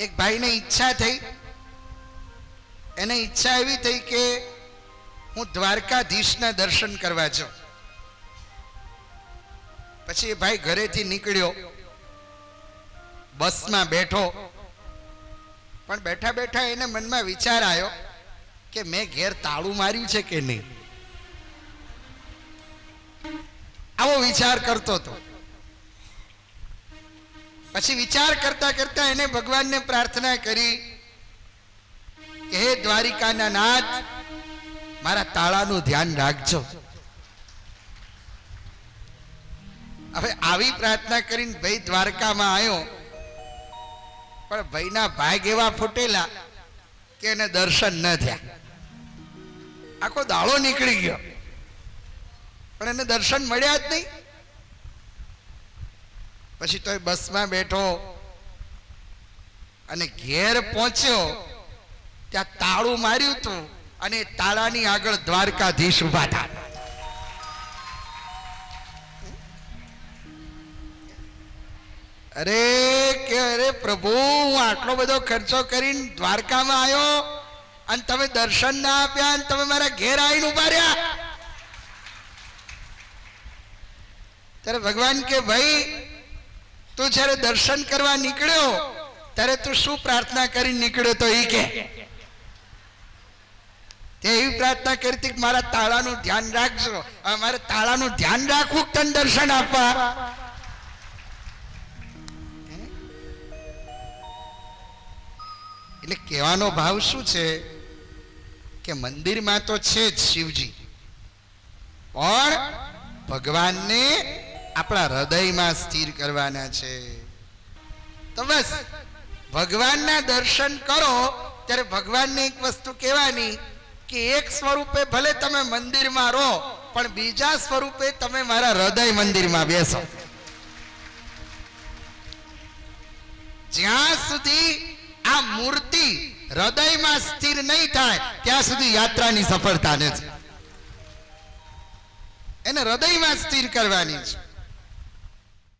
એક ભાઈને ઈચ્છા થઈ. એને ઈચ્છા એવી થઈ કે હું દ્વારકાધીશના દર્શન કરવા જાઉં. પછી એ ભાઈ ઘરેથી નીકળ્યો. બસમાં બેઠો. પણ બેઠા બેઠા એને મનમાં વિચાર આવ્યો કે મેં ઘેર તાળું માર્યું છે કે નહીં? આવો વિચાર કરતો હતો. પછી વિચાર કરતા કરતા એને ભગવાનને પ્રાર્થના કરી કે, હે દ્વારિકાના નાથ, મારા તાળાનું ધ્યાન રાખજો. હવે આવી પ્રાર્થના કરીને ભાઈ દ્વારકામાં આવ્યો પણ ભાઈના ભાગ એવા ફૂટેલા કે એને દર્શન ન થયા. આખો દાળો નીકળી ગયો. પણ એને દર્શન મળ્યા જ નહીં. પછી તો બસમાં બેઠો અને ઘેર પહોંચ્યો. ત્યાં તાળું માર્યું હતું અને તાળાની આગળ દ્વારકાધીશ ઊભા હતા અરે કે અરે પ્રભુ, હું આટલો બધો ખર્ચો કરીને દ્વારકામાં આવ્યો અને તમે દર્શન ના આપ્યા અને તમે મારા ઘેર આવીને ઊભા રહ્યા? ત્યારે ભગવાન કે, ભાઈ તું જ્યારે દર્શન કરવા નીકળ્યો, ત્યારે તું શું પ્રાર્થના કરી નીકળ્યો તો એ કે. એવી પ્રાર્થના કરી મારા તાળાનું ધ્યાન રાખજો. મારે તાળાનું ધ્યાન રાખવું તને દર્શન આપવા? એટલે કહેવાનો ભાવ શું છે? કે મંદિરમાં તો છે જ શિવજી. પણ ભગવાનને આપણા હૃદયમાં સ્થિર કરવાના છે. તો બસ, ભગવાનના દર્શન કરો, ત્યારે ભગવાનને એક વસ્તુ કહેવાની કે એક સ્વરૂપે ભલે તમે મંદિરમાં રહો, પણ બીજા સ્વરૂપે તમે મારા હૃદય મંદિરમાં બેસો. જ્યાં સુધી આ મૂર્તિ હૃદયમાં સ્થિર નહીં થાય, ત્યાં સુધી યાત્રાની સફળતા નથી. એને હૃદયમાં સ્થિર કરવાની છે.